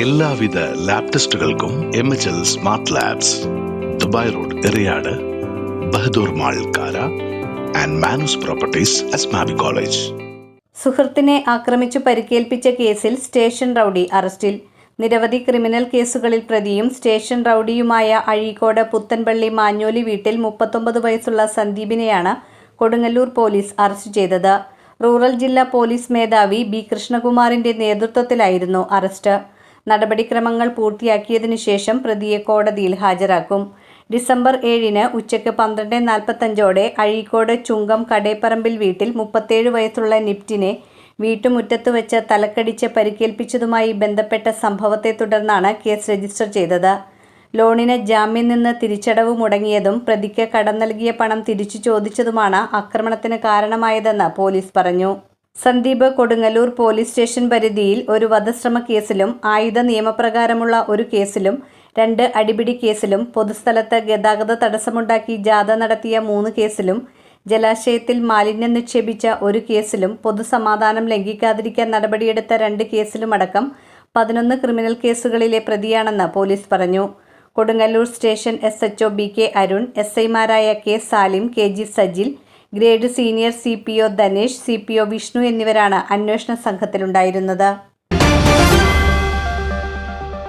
എല്ലാവിധ lab ടെസ്റ്റുകൾക്കും M H L smart labs Dubai road Eriyad Bahadur mall Kara and Manoos properties Asmabi college. സുഹൃത്തിനെ ആക്രമിച്ചു പരിക്കേൽപ്പിച്ച കേസിൽ station rowdy അറസ്റ്റിൽ. നിരവധി criminal കേസുകളിൽ പ്രതിയും സ്റ്റേഷൻ റൌഡിയുമായ അഴീക്കോട് പുത്തൻപള്ളി മാഞ്ഞോലി വീട്ടിൽ മുപ്പത്തൊമ്പത് വയസ്സുള്ള സന്ദീപിനെയാണ് കൊടുങ്ങല്ലൂർ പോലീസ് അറസ്റ്റ് ചെയ്തത്. റൂറൽ ജില്ലാ പോലീസ് മേധാവി ബി കൃഷ്ണകുമാറിന്റെ നേതൃത്വത്തിലായിരുന്നു അറസ്റ്റ്. നടപടിക്രമങ്ങൾ പൂർത്തിയാക്കിയതിനു ശേഷം പ്രതിയെ കോടതിയിൽ ഹാജരാക്കും. ഡിസംബർ ഏഴിന് ഉച്ചയ്ക്ക് പന്ത്രണ്ട് നാൽപ്പത്തഞ്ചോടെ അഴീക്കോട് ചുങ്കം കടേപ്പറമ്പിൽ വീട്ടിൽ മുപ്പത്തേഴ് വയസ്സുള്ള നിപ്റ്റിനെ വീട്ടുമുറ്റത്ത് വെച്ച് തലക്കടിച്ച് പരിക്കേൽപ്പിച്ചതുമായി ബന്ധപ്പെട്ട സംഭവത്തെ തുടർന്നാണ് കേസ് രജിസ്റ്റർ ചെയ്തത്. ലോണിന് ജാമ്യം നിന്ന് തിരിച്ചടവ് മുടങ്ങിയതും പ്രതിക്ക് കടം നൽകിയ പണം തിരിച്ചു ചോദിച്ചതുമാണ് ആക്രമണത്തിന് കാരണമായതെന്ന് പോലീസ് പറഞ്ഞു. സന്ദീപ് കൊടുങ്ങല്ലൂർ പോലീസ് സ്റ്റേഷൻ പരിധിയിൽ ഒരു വധശ്രമ കേസിലും ആയുധ നിയമപ്രകാരമുള്ള ഒരു കേസിലും രണ്ട് അടിപിടി കേസിലും പൊതുസ്ഥലത്ത് ഗതാഗത തടസ്സമുണ്ടാക്കി ജാഥ നടത്തിയ മൂന്ന് കേസിലും ജലാശയത്തിൽ മാലിന്യം നിക്ഷേപിച്ച ഒരു കേസിലും പൊതുസമാധാനം ലംഘിക്കാതിരിക്കാൻ നടപടിയെടുത്ത രണ്ട് കേസിലുമടക്കം പതിനൊന്ന് ക്രിമിനൽ കേസുകളിലെ പ്രതിയാണെന്ന് പോലീസ് പറഞ്ഞു. Kodungallur station S H B K Arun S ഐമാരായ K Salim K G Sajil grade senior C P O Dhanesh C P O Vishnu എന്നിവരാണ് അന്വേഷണ സംഘത്തിലുണ്ടായിരുന്നത്.